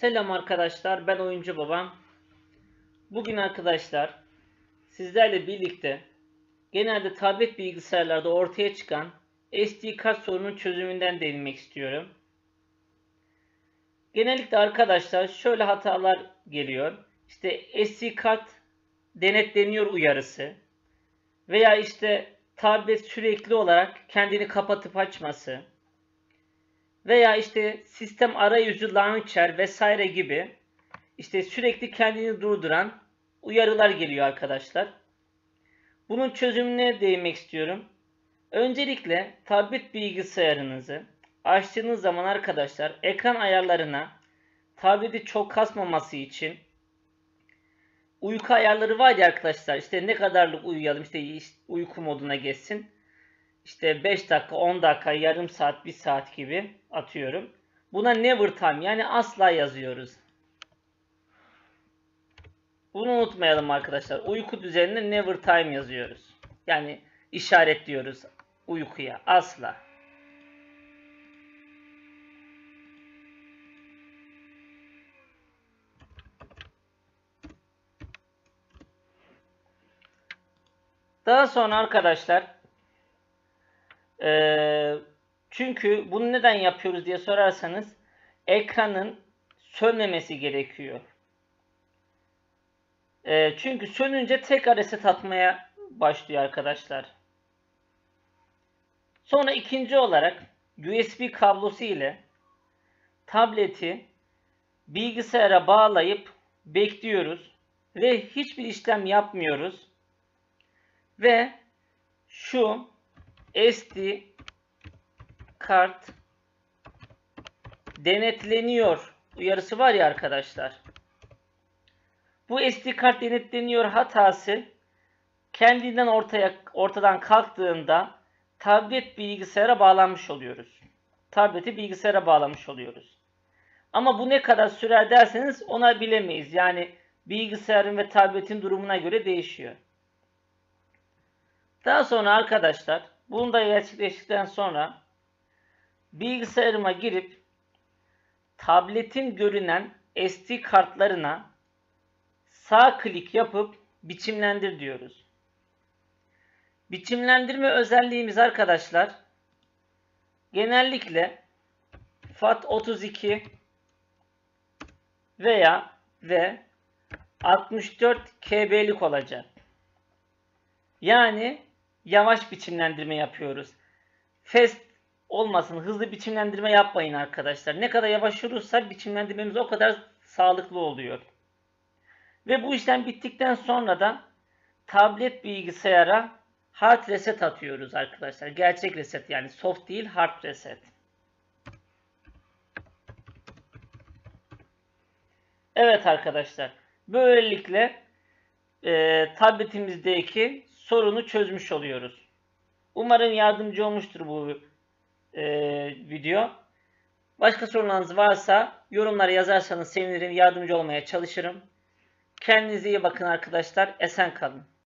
Selam arkadaşlar, ben Oyuncu Babam. Bugün arkadaşlar sizlerle birlikte genelde tablet bilgisayarlarda ortaya çıkan SD kart sorunun çözümünden değinmek istiyorum. Genellikle arkadaşlar şöyle hatalar geliyor. İşte SD kart denetleniyor uyarısı veya işte tablet sürekli olarak kendini kapatıp açması veya işte sistem arayüzü launcher vesaire gibi işte sürekli kendini durduran uyarılar geliyor arkadaşlar. Bunun çözümüne değinmek istiyorum. Öncelikle tablet bilgisayarınızı açtığınız zaman arkadaşlar ekran ayarlarına tableti çok kasmaması için uyku ayarları var ya arkadaşlar işte ne kadarlık uyuyalım işte uyku moduna geçsin. İşte 5 dakika, 10 dakika, yarım saat, 1 saat gibi atıyorum. Buna never time yani asla yazıyoruz. Bunu unutmayalım arkadaşlar. Uyku düzenine never time yazıyoruz. Yani işaretliyoruz uykuya asla. Daha sonra arkadaşlar ee, çünkü bunu neden yapıyoruz diye sorarsanız ekranın sönmemesi gerekiyor. Ee, çünkü sönünce tekrar reset atmaya başlıyor arkadaşlar. Sonra ikinci olarak USB kablosu ile tableti bilgisayara bağlayıp bekliyoruz ve hiçbir işlem yapmıyoruz. Ve şu SD kart denetleniyor uyarısı var ya arkadaşlar. Bu SD kart denetleniyor hatası kendinden ortaya ortadan kalktığında tablet bilgisayara bağlanmış oluyoruz. Tableti bilgisayara bağlamış oluyoruz. Ama bu ne kadar sürer derseniz ona bilemeyiz. Yani bilgisayarın ve tabletin durumuna göre değişiyor. Daha sonra arkadaşlar bunu da gerçekleştikten sonra bilgisayarıma girip tabletin görünen SD kartlarına sağ klik yapıp biçimlendir diyoruz. Biçimlendirme özelliğimiz arkadaşlar genellikle FAT32 veya ve 64 KB'lik olacak. Yani yavaş biçimlendirme yapıyoruz. Fast olmasın, hızlı biçimlendirme yapmayın arkadaşlar. Ne kadar yavaş olursa biçimlendirmemiz o kadar sağlıklı oluyor. Ve bu işlem bittikten sonra da tablet bilgisayara hard reset atıyoruz arkadaşlar. Gerçek reset yani soft değil hard reset. Evet arkadaşlar. Böylelikle e, tabletimizdeki sorunu çözmüş oluyoruz. Umarım yardımcı olmuştur bu e, video. Başka sorularınız varsa yorumlara yazarsanız sevinirim. Yardımcı olmaya çalışırım. Kendinize iyi bakın arkadaşlar. Esen kalın.